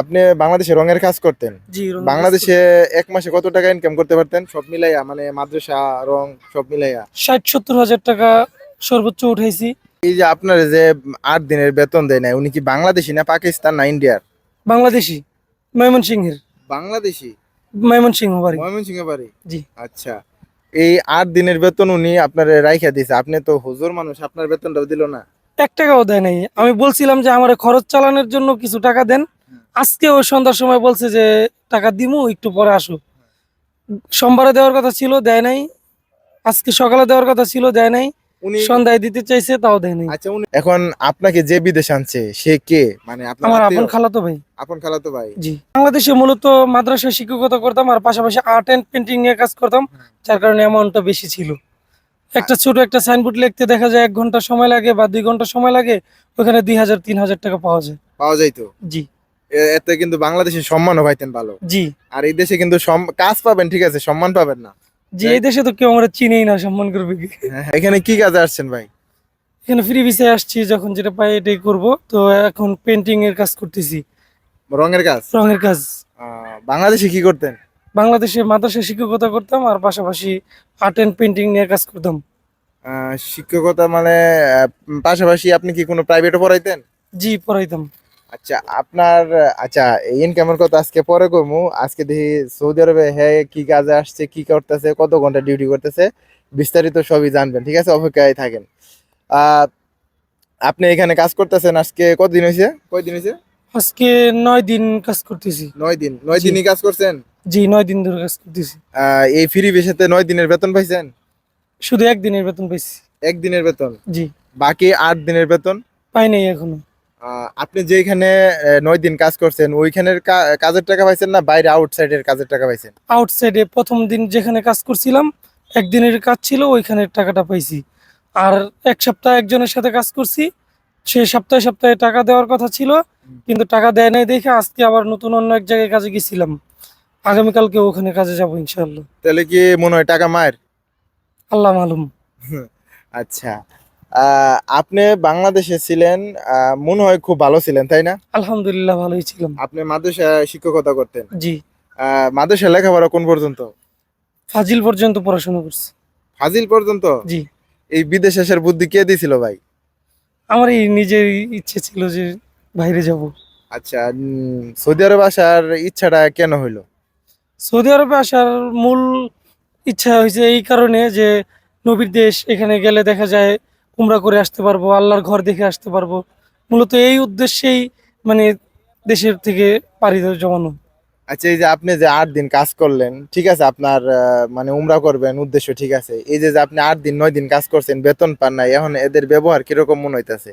আপনি বাংলাদেশে রঙের কাজ করতেন? বাংলাদেশে এক মাসে কত টাকা ইনকাম করতে পারতেন? সব মিলাইয়া মানে মাদ্রাসা রং সব মিলাইয়া। ষাট সত্তর হাজার টাকা সর্বোচ্চ উঠাইছি। এই যে আপনার যে আট দিনের বেতন দেয় না উনি কি বাংলাদেশি না পাকিস্তান না ইন্ডিয়ার? বাংলাদেশি ময়মনসিংহের। বাংলাদেশি? ময়মনসিংহ বাড়ি। ময়মনসিংহে বাড়ি? জি। আচ্ছা। এই আট দিনের বেতন উনি আপনার রাইখা দিছে। আপনি তো হুজুর মানুষ আপনার বেতনটাও দিল না। এক টাকাও দেয় নাই। আমি বলছিলাম যে আমার খরচ চালানোর জন্য কিছু টাকা দেন। আজকে ওই সন্ধ্যার সময় বলছে যে টাকা দিমু একটু পরে আসো। সোমবারে দেওয়ার কথা ছিল দেয় নাই। আজকে সকালে দেওয়ার কথা ছিল দেয় নাই। সন্ধ্যায় দিতে চাইছে তাও আচ্ছা এখন আপনাকে যে বিদেশ আনছে সে কে? মানে আমার আপন খালাতো ভাই। আপন খালাতো ভাই? জি। বাংলাদেশে মূলত মাদ্রাসায় শিক্ষকতা করতাম আর পাশাপাশি আর্ট এন্ড পেন্টিং নিয়ে কাজ করতাম যার কারণে অ্যামাউন্টটা বেশি ছিল। একটা ছোট একটা সাইনবোর্ড লিখতে দেখা যায় এক ঘণ্টা সময় লাগে বা দুই ঘণ্টা সময় লাগে ওখানে দুই হাজার তিন হাজার টাকা পাওয়া যায়। পাওয়া যাইতো জি। এ- এতে কিন্তু বাংলাদেশে সম্মানও পাইতেন ভালো। জি। আর এই দেশে কিন্তু কাজ পাবেন ঠিক আছে সম্মান পাবেন না। জি এই দেশে তো কেউ আমরা চিনেই না সম্মান করবে কি? এখানে কি কাজে আসছেন ভাই? এখানে ফ্রি ভিসায় আসছি যখন যেটা পাই এটাই করব। তো এখন পেন্টিং এর কাজ করতেছি। রঙের কাজ? রঙের কাজ। বাংলাদেশে কি করতেন? বাংলাদেশে মাদ্রাসায় শিক্ষকতা করতাম আর পাশাপাশি আর্ট এন্ড পেন্টিং নিয়ে কাজ করতাম। শিক্ষকতা মানে পাশাপাশি আপনি কি কোনো প্রাইভেটে পড়াইতেন? জি পড়াইতাম। আচ্ছা আপনার আচ্ছা ইনকামের কথা আজকে পরে কমু আজকে দেখি সৌদি আরবে হ্যাঁ কি কাজে আসছে কি করতেছে কত ঘণ্টা ডিউটি করতেছে বিস্তারিত সবই জানবেন ঠিক আছে? অপেক্ষায় থাকেন। আপনি এখানে কাজ করতেছেন আজকে কতদিন হয়েছে কয়দিন হয়েছে আজকে নয় দিন কাজ করতেছি। নয় দিন। নয়। দিনই কাজ করছেন? জি নয় দিন ধরে কাজ করতেছি। এই ফ্রি বেসাতে নয় দিনের বেতন পাইছেন? শুধু একদিনের বেতন পাইছি। একদিনের বেতন? জি। বাকি আট দিনের বেতন? পাই নাই এখনও। আপনি যেখানে নয় দিন কাজ করছেন ওইখানের কাজের টাকা পাইছেন না বাইরে আউটসাইডের কাজের টাকা পাইছেন? আউটসাইডে প্রথম দিন যেখানে কাজ করছিলাম একদিনের কাজ ছিল ওইখানের টাকাটা পাইছি। আর এক সপ্তাহ একজনের সাথে কাজ করছি সে সপ্তাহে সপ্তাহে টাকা দেওয়ার কথা ছিল কিন্তু টাকা দেয় নাই দেখে আজকে আবার নতুন অন্য এক জায়গায় কাজে গেছিলাম। আগামীকালকে ওখানে কাজে যাব ইনশাল্লাহ তাহলে কি মনে হয় টাকা মায়ের? আল্লাহ মালুম। আচ্ছা। আপনি বাংলাদেশে ছিলেন আহ, মনে হয় খুব ভালো ছিলেন তাই না? আলহামদুলিল্লাহ ভালোই ছিলাম। আপনি মাদ্রাসা শিক্ষকতা করতেন। জি। মাদ্রাসা লেখাপড়া কোন পর্যন্ত? ফাজিল পর্যন্ত পড়াশোনা করছি। ফাজিল পর্যন্ত? জি। এই বিদেশ আসার বুদ্ধি কে দিয়েছিল ভাই? আমার এই নিজের ইচ্ছে ছিল যে বাইরে যাব। আচ্ছা সৌদি আরব আসার ইচ্ছাটা কেন হইল? সৌদি আরবে আসার মূল ইচ্ছা হয়েছে এই কারণে যে নবীর দেশ এখানে গেলে দেখা যায় উমরা করে আসতে পারব আল্লাহর ঘর দেখে আসতে পারব। মূলত এই উদ্দেশ্যেই মানে দেশের থেকে পাড়ি দেওয়া জমানো। আচ্ছা এই যে আপনি যে আট দিন কাজ করলেন ঠিক আছে আপনার মানে উমরা করবেন উদ্দেশ্য ঠিক আছে। এই যে যে আপনি আট দিন নয় দিন কাজ করছেন বেতন পান নাই এখন এদের ব্যবহার কীরকম মনে হইতেছে?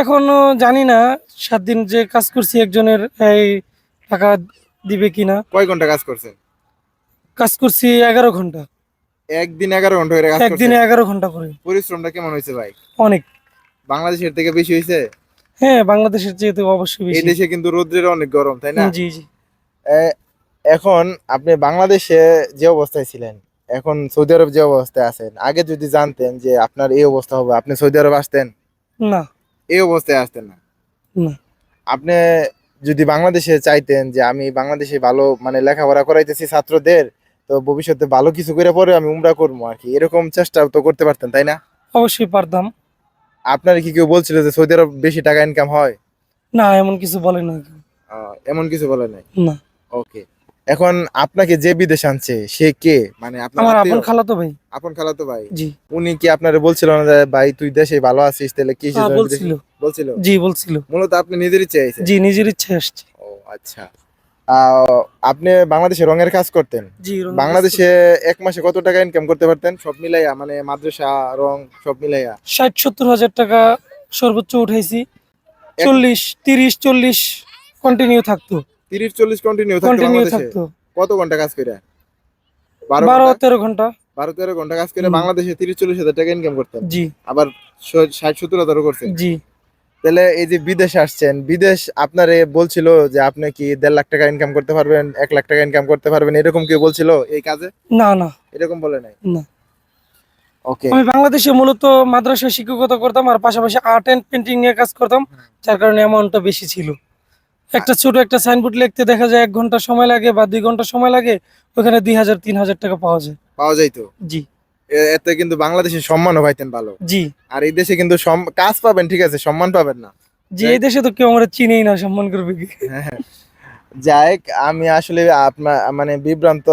এখনও জানি না সাত দিন যে কাজ করছি একজনের এই টাকা দিবে কিনা। কয় ঘণ্টা কাজ করছেন? কাজ করছি এগারো ঘণ্টা। একদিন এগারো ঘণ্টা করে কাজ একদিনে এগারো ঘণ্টা করে। পরিশ্রমটা কেমন হয়েছে ভাই? অনেক। বাংলাদেশের থেকে বেশি হয়েছে? হ্যাঁ বাংলাদেশের যেহেতু অবশ্যই এই বেশি দেশে কিন্তু রোদ্রের অনেক গরম তাই না? জি জি। এখন আপনি বাংলাদেশে যে অবস্থায় ছিলেন এখন সৌদি আরব যে অবস্থায় আছেন আগে যদি জানতেন যে আপনার এই অবস্থা হবে আপনি সৌদি আরব আসতেন? না। এই অবস্থায় আসতেন না। আপনি যদি বাংলাদেশে চাইতেন যে আমি বাংলাদেশে ভালো মানে লেখাপড়া করাইতেছি ছাত্রদের তো ভবিষ্যতে ভালো কিছু করে পরে আমি উমরা করব আর কি। এরকম চেষ্টা তো করতে পারতেন তাই না? অবশ্যই পারতাম। আপনার কি কেউ বলছিল যে সৌদি আরব বেশি টাকা ইনকাম হয়? না এমন কিছু বলে না এমন কিছু বলে নাই? না। ওকে। এখন আপনাকে যে বিদেশ আনছে সে কে? মানে আমার আপন খালাতো ভাই। আপন খালাতো ভাই? জি। উনি কি আপনারে বলছিল না যে ভাই তুই দেশে ভালো আছিস তাহলে কি হ্যাঁ, বলছিল। বলছিল? জি বলছিল। মূলত আপনি নিজের ইচ্ছে জি নিজের ইচ্ছে আসছে। ও আচ্ছা। আপনি বাংলাদেশে রঙের কাজ করতেন? বাংলাদেশে এক মাসে কত টাকা ইনকাম করতে পারতেন? সব মিলাইয়া মানে মাদ্রাসা রং সব মিলাইয়া। ষাট সত্তর হাজার টাকা সর্বোচ্চ উঠাইছি। চল্লিশ তিরিশ চল্লিশ কন্টিনিউ থাকতো। তিরিশ চল্লিশ কন্টিনিউ থাকতো কন্টিনিউ থাকতো। কত ঘণ্টা কাজ করে? বারো তেরো ঘণ্টা। বারো তেরো ঘণ্টা কাজ করে বাংলাদেশে তিরিশ চল্লিশ হাজার টাকা ইনকাম করতেন? জি। আবার ষাট সত্তর হাজারও করছেন? জি। তাহলে এই যে বিদেশে আসছেন বিদেশ আপনারে বলছিল যে আপনি কি দেড় লাখ টাকা ইনকাম করতে পারবেন এক লাখ টাকা ইনকাম করতে পারবেন এরকম কেউ বলছিল এই কাজে? না না। এরকম বলে নাই? না। ওকে আমি বাংলাদেশে মূলত মাদ্রাসায় শিক্ষকতা করতাম আর পাশাপাশি আর্ট এন্ড পেন্টিং নিয়ে কাজ করতাম যার কারণে অ্যামাউন্টটা বেশি ছিল। একটা ছোট একটা সাইনবোর্ড লিখতে দেখা যায় এক ঘণ্টা সময় লাগে বা দুই ঘণ্টা সময় লাগে ওখানে দুই হাজার তিন হাজার টাকা পাওয়া যায়। পাওয়া যাইতো জি। এতে কিন্তু বাংলাদেশে সম্মানও পাইতেন ভালো। জি। আর এই দেশে কিন্তু কাজ পাবেন ঠিক আছে সম্মান পাবেন না। জি এই দেশে তো কেউ আমরা চিনেই না সম্মান করবে কি? যাই আমি আসলে আপনার মানে বিভ্রান্ত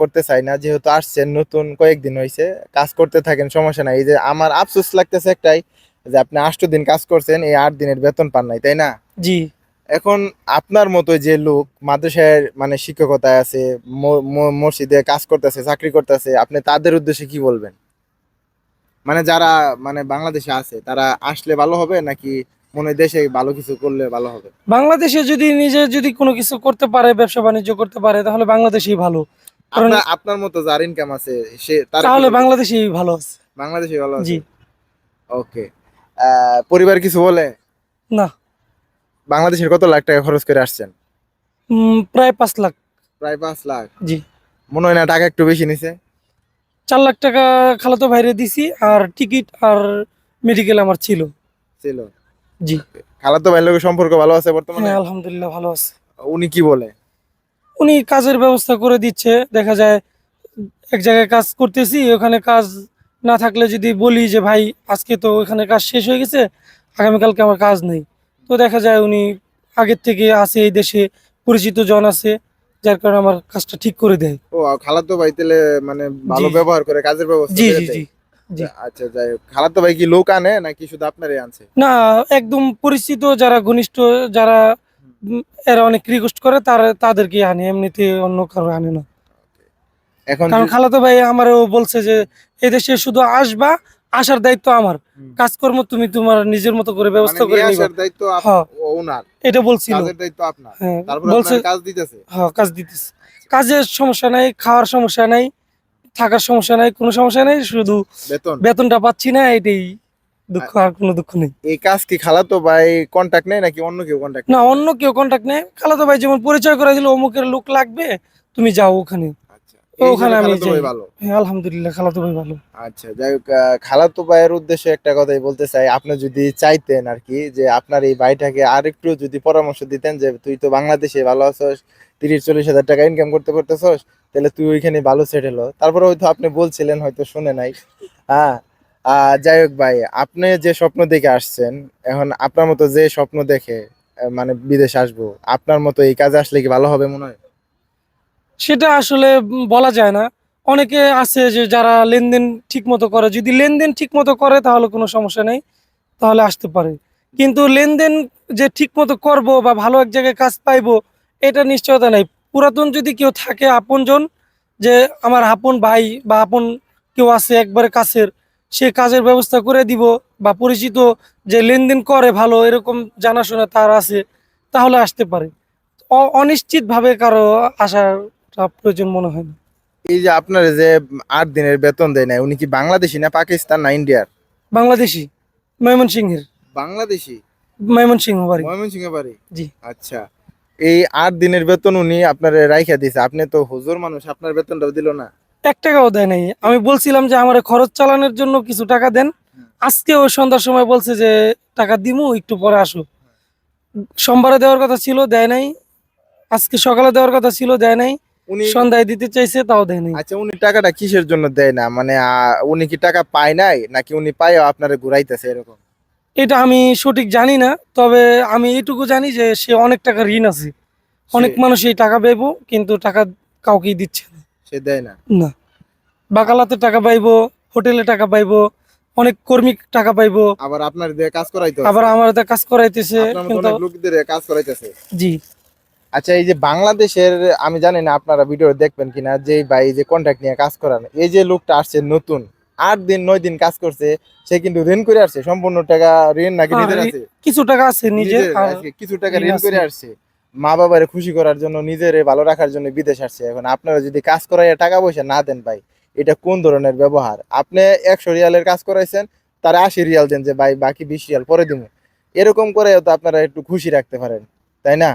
করতে চাই না যেহেতু আসছেন নতুন কয়েকদিন হয়েছে কাজ করতে থাকেন সমস্যা নাই। এই যে আমার আফসোস লাগতেছে একটাই যে আপনি আষ্ট দিন কাজ করছেন এই আট দিনের বেতন পান নাই তাই না? জি। এখন আপনার মতো যে লোক মাদ্রাসায় মানে শিক্ষকতায় আছে মসজিদে কাজ করতেছে চাকরি করতেছে আপনি তাদের উদ্দেশ্যে কি বলবেন? মানে যারা মানে বাংলাদেশে আছে তারা আসলে ভালো হবে নাকি মনে দেশে ভালো কিছু করলে ভালো হবে? বাংলাদেশে যদি নিজে যদি কোনো কিছু করতে পারে ব্যবসা বাণিজ্য করতে পারে তাহলে বাংলাদেশেই ভালো। কারণ আপনার মতো যার ইনকাম আছে সে তাহলে বাংলাদেশেই ভালো আছে। বাংলাদেশে ভালো আছে? জি ওকে পরিবার কিছু বলে? না। বাংলাদেশের কত লাখ টাকা খরচ করে আসছেন? প্রায় পাঁচ লাখ। প্রায় পাঁচ লাখ। জি। মনে হয় না টাকা একটু বেশি নিছে? চার লাখ টাকা খালাতো ভাইরে দিছি আর টিকিট আর মেডিকেল আমার ছিল। ছিল। জি। খালাতো ভাইয়ের লোকের সম্পর্ক ভালো আছে বর্তমানে? হ্যাঁ আলহামদুলিল্লাহ ভালো আছে। উনি কি বলে? উনি কাজের ব্যবস্থা করে দিচ্ছে। দেখা যায় এক জায়গায় কাজ করতেছি ওখানে কাজ না থাকলে যদি বলি যে ভাই আজকে তো ওখানে কাজ শেষ হয়ে গেছে আগামীকালকে আমার কাজ নেই। তো দেখা যায় উনি আগের থেকে আছে এই দেশে পরিচিত জন আছে যার কারণে আমার কাজটা ঠিক করে দেয়। ও খালাতো ভাই তাহলে মানে ভালো ব্যবহার করে কাজের ব্যবস্থা জি জি জি। আচ্ছা যাই হোক। খালাতো ভাই কি লোক আনে নাকি শুধু আপনারই আনছে? না একদম পরিচিত যারা ঘনিষ্ঠ যারা এরা অনেক রিকোয়েস্ট করে তারা তাদেরকে আনে এমনিতে অন্য কারও আনে না। এখন কারণ খালাতো ভাই আমারও বলছে যে এদেশে শুধু আসবা আসার দায়িত্ব আমার। কাজকর্ম তুমি তোমার নিজের মতো করে মানে ব্যবস্থা করে নিয়ে নিবা। দায়িত্ব হ্যাঁ। ওনার। এটা বলছিল। কাজের দায়িত্ব আপনার। হ্যাঁ তারপর কাজ দিতেছে। হ্যাঁ কাজ দিতেছে। কাজের সমস্যা নাই খাওয়ার সমস্যা নাই থাকার সমস্যা নাই কোনো সমস্যা নাই শুধু বেতন। বেতনটা পাচ্ছি না এটাই দুঃখ আর কোনো দুঃখ নেই। এই কাজ কি খালাতো ভাই কন্টাক্ট নেই নাকি অন্য কেউ কন্টাক্ট না অন্য কেউ নেই খালাতো ভাই যেমন পরিচয় করে দিল অমুকের লোক লাগবে তুমি যাও ওখানে। ওখানে আমি যাই। হ্যাঁ আলহামদুলিল্লাহ খালাতো ভাই ভালো। আচ্ছা যাই হোক খালাতো ভাইয়ের উদ্দেশ্যে একটা কথাই বলতে চাই। আপনি যদি চাইতেন আর কি যে আপনার এই ভাইটাকে আর যদি পরামর্শ দিতেন যে তুই তো বাংলাদেশে ভালো আছস তিরিশ চল্লিশ হাজার টাকা ইনকাম করতে পারতেছস তাহলে তুই ওইখানে ভালো সেটেল হ। তারপরে হয়তো আপনি বলছিলেন হয়তো শুনে নাই। হ্যাঁ আহ, যাই হোক ভাই আপনি যে স্বপ্ন দেখে আসছেন এখন আপনার মতো যে স্বপ্ন দেখে মানে বিদেশ আসব আপনার মতো এই কাজে আসলে কি ভালো হবে মনে হয়? সেটা আসলে বলা যায় না। অনেকে আছে যে যারা লেনদেন ঠিক মতো করে, যদি লেনদেন ঠিক মতো করে তাহলে কোনো সমস্যা নেই, তাহলে আসতে পারে। কিন্তু লেনদেন যে ঠিক মতো করব বা ভালো এক জায়গায় কাজ পাইবো, এটা নিশ্চয়তা নাই। পুরাতন যদি কেউ থাকে আপনজন, যে আমার আপন ভাই বা আপন কেউ আছে একবারে কাছের, সে কাজের ব্যবস্থা করে দিব বা পরিচিত যে লেনদেন করে ভালো এরকম জানাশোনা তার আছে, তাহলে আসতে পারে। অনিশ্চিতভাবে কারও আসার প্রয়োজন মনে হয় না। এই যে আপনার যে আট দিনের বেতন দেয় না উনি কি বাংলাদেশি না পাকিস্তান না ইন্ডিয়ার? বাংলাদেশি ময়মনসিংহের। বাংলাদেশি? ময়মনসিংহ বাড়ি। ময়মনসিংহ বাড়ি? জি। আচ্ছা। এই আট দিনের বেতন উনি আপনার রাইখা দিছে আপনি তো হুজুর মানুষ আপনার বেতনটাও দিল না। এক টাকাও দেয় নাই। আমি বলছিলাম যে আমার খরচ চালানোর জন্য কিছু টাকা দেন। আজকে ওই সন্ধ্যার সময় বলছে যে টাকা দিমু একটু পরে আসো। সোমবারে দেওয়ার কথা ছিল দেয় নাই। আজকে সকালে দেওয়ার কথা ছিল দেয় নাই। উনি সন্ধ্যায় দিতে চাইছে তাও দেয় নাই আচ্ছা উনি টাকাটা কিসের জন্য দেয় না? মানে উনি কি টাকা পায় নাই? নাকি উনি পায় আপনারা ঘুরাইতেছে এরকম? এটা আমি সঠিক জানি না তবে আমি এইটুকু জানি যে সে অনেক টাকা ঋণ আছে। অনেক মানুষ এই টাকা পাইবো কিন্তু টাকা কাউকেই দিচ্ছে না। সে দেয় না? না। বাকালাতে টাকা পাইবো হোটেলে টাকা পাইবো অনেক কর্মী টাকা পাইবো। আবার আপনার দিয়ে কাজ করাইতে আবার আমার হাতে কাজ করাইতেছে কিন্তু লোকদের কাজ করাইতেছে। জি। আচ্ছা এই যে বাংলাদেশের আমি জানি না আপনারা ভিডিও দেখবেন কিনা যে ভাই যে কন্ট্রাক্ট নিয়ে কাজ করান এই যে লোকটা আসছে নতুন আট দিন নয় দিন কাজ করছে সে কিন্তু ঋণ করে আসছে সম্পূর্ণ টাকা ঋণ নাকি হ্যাঁ, নিজের আছে? কিছু টাকা আছে নিজের কিছু টাকা ঋণ করে আসছে মা বাবারে খুশি করার জন্য নিজেরে ভালো রাখার জন্য বিদেশ আসছে এখন আপনারা যদি কাজ করাইয়া টাকা পয়সা না দেন ভাই এটা কোন ধরনের ব্যবহার? আপনি একশো রিয়ালের কাজ করাইছেন তারা আশি রিয়াল দেন যে ভাই বাকি বিশ রিয়াল পরে দিব এরকম করে তো আপনারা একটু খুশি রাখতে পারেন তাই না?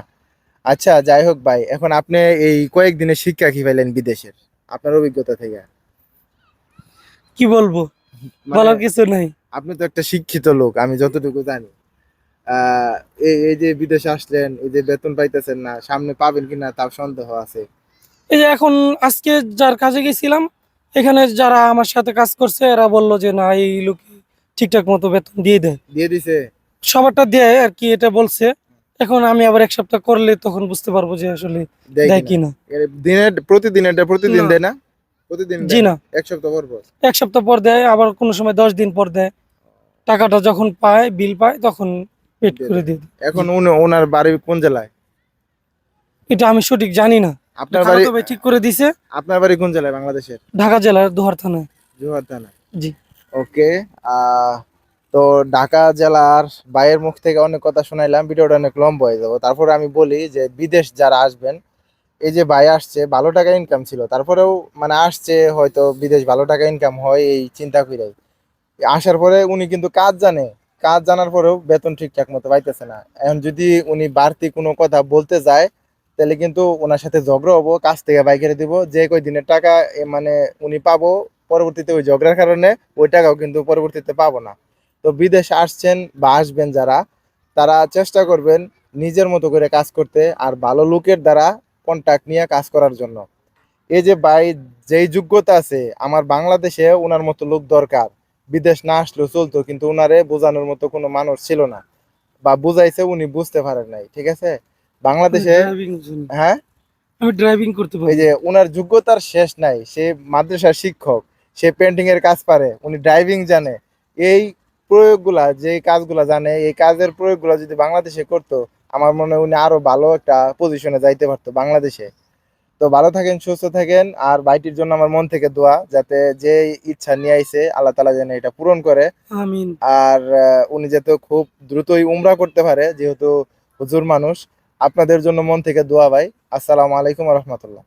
আচ্ছা যাই হোক ভাই এখন আপনি এই কয়েকদিনের শিক্ষা কি পাইলেন বিদেশের? আপনার অভিজ্ঞতা থেকে। কি বলব? মানে বলার কিছু নাই। আপনি তো একটা শিক্ষিত লোক আমি যতটুকু জানি। এই এই যে বিদেশে আসলেন এই যে বেতন পাইতেছেন না সামনে পাবেন কিনা তার সন্দেহ আছে। এই যে এখন আজকে যার কাজে গেছিলাম এখানে যারা আমার সাথে কাজ করছে এরা বলল যে না এই লোক ঠিকঠাক মতো বেতন দিয়ে দেয়। দিয়ে দিছে? সবারটা দেয় আর কি এটা বলছে। এখন আমি আবার এক সপ্তাহ করলে তখন বুঝতে পারব যে আসলে দেয় কিনা? দিনের প্রতিদিন এটা প্রতিদিন দেয় না? প্রতিদিন জি না। এক সপ্তাহ পর পর? এক সপ্তাহ পর দেয় আবার কোনো সময় দশ দিন পর দেয়। টাকাটা যখন পায় বিল পায় তখন পেড দিয়ে করে দিয়ে। এখন উনি ওনার বাড়ি কোন জেলায়? এটা আমি সঠিক জানি না। আপনার বাড়ি ভাই ঠিক করে দিছে। আপনার বাড়ি কোন জেলায়? বাংলাদেশের? ঢাকা জেলার দোহার থানায়। জোহার থানা জি। ওকে তো ঢাকা জেলার বাইরের মুখ থেকে অনেক কথা শোনাইলাম, ভিডিওটা অনেক লম্বা হয়ে যাব। তারপরে আমি বলি যে বিদেশ যারা আসবেন, এই যে ভাই আসছে, ভালো টাকা ইনকাম ছিল, তারপরেও মানে আসছে, হয়তো বিদেশ ভালো টাকা ইনকাম হয়, এই চিন্তা করেই আসার পরে উনি কিন্তু কাজ জানে, কাজ জানার পরেও বেতন ঠিকঠাক মতো পাইতেছে না। এখন যদি উনি বাড়তি কোনো কথা বলতে যায়, তাহলে কিন্তু ওনার সাথে ঝগড়া হব, কাজ থেকে বাইকেরে দিব, যে কই দিনের টাকা মানে উনি পাবো, পরবর্তীতে ওই ঝগড়ার কারণে ওই টাকাও কিন্তু পরবর্তীতে পাবো না। তো বিদেশ আসছেন বা আসবেন যারা তারা চেষ্টা করবেন নিজের মতো করে কাজ করতে আর ভালো লোকের দ্বারা কন্ট্যাক্ট নিয়ে কাজ করার জন্য। এই যে ভাই যেই যোগ্যতা আছে আমার বাংলাদেশে ওনার মতো লোক দরকার। বিদেশ না আসলেও চলতো কিন্তু ওনারে বোঝানোর মতো কোনো মানুষ ছিল না বা বুঝাইছে উনি বুঝতে পারেন নাই ঠিক আছে? বাংলাদেশে হ্যাঁ? আমি ড্রাইভিং করতে এই পারি যে ওনার যোগ্যতার শেষ নাই সে মাদ্রাসার শিক্ষক সে পেন্টিং এর কাজ পারে উনি ড্রাইভিং জানে। এই প্রয়োগগুলা যে কাজগুলা জানে এই কাজের প্রয়োগগুলা যদি বাংলাদেশে করতো আমার মনে হয় উনি আরও ভালো একটা পজিশনে যাইতে পারতো বাংলাদেশে। তো ভালো থাকেন সুস্থ থাকেন আর বাইটির জন্য আমার মন থেকে দোয়া যাতে যে ইচ্ছা নিয়ে আইছে আল্লাহ তালা যেন এটা পূরণ করে। আমিন। আর উনি যাতে খুব দ্রুতই উমরা করতে পারে যেহেতু হুজুর মানুষ। আপনাদের জন্য মন থেকে দোয়া ভাই। আসসালামু আলাইকুম রহমতুল্লাহ।